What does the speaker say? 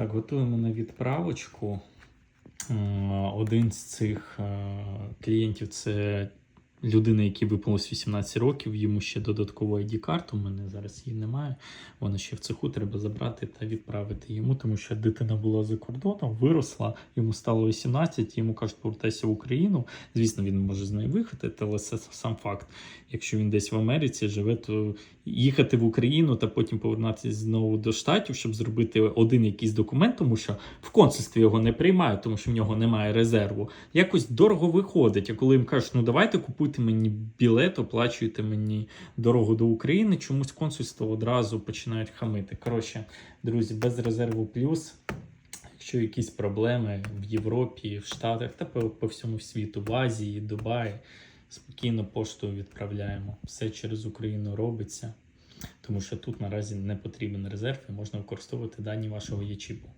Так, готуємо на відправочку. Один з цих е, клієнтів це людина, якій виповнилось 18 років, йому ще додаткову ID-карту, у мене зараз її немає. Вона ще в цеху треба забрати та відправити йому, тому що дитина була за кордоном, виросла, йому стало 18, йому кажуть, повертайся в Україну. Звісно, він може з нею виїхати, але це сам факт. Якщо він десь в Америці живе, то їхати в Україну та потім повернутися знову до штатів, щоб зробити один якийсь документ, тому що в консульстві його не приймають, тому що в нього немає резерву. Якось дорого виходить. А коли їм кажуть, ну давайте купуйте мені білет, оплачуйте мені дорогу до України, чомусь консульство одразу починають хамити. Коротше, друзі, без резерву плюс. Якщо якісь проблеми в Європі, в Штатах та по, по всьому світу, в Азії, Дубаї, спокійно поштою відправляємо. Все через Україну робиться, тому що тут наразі не потрібен резерв і можна використовувати дані вашого ЄЧІПу.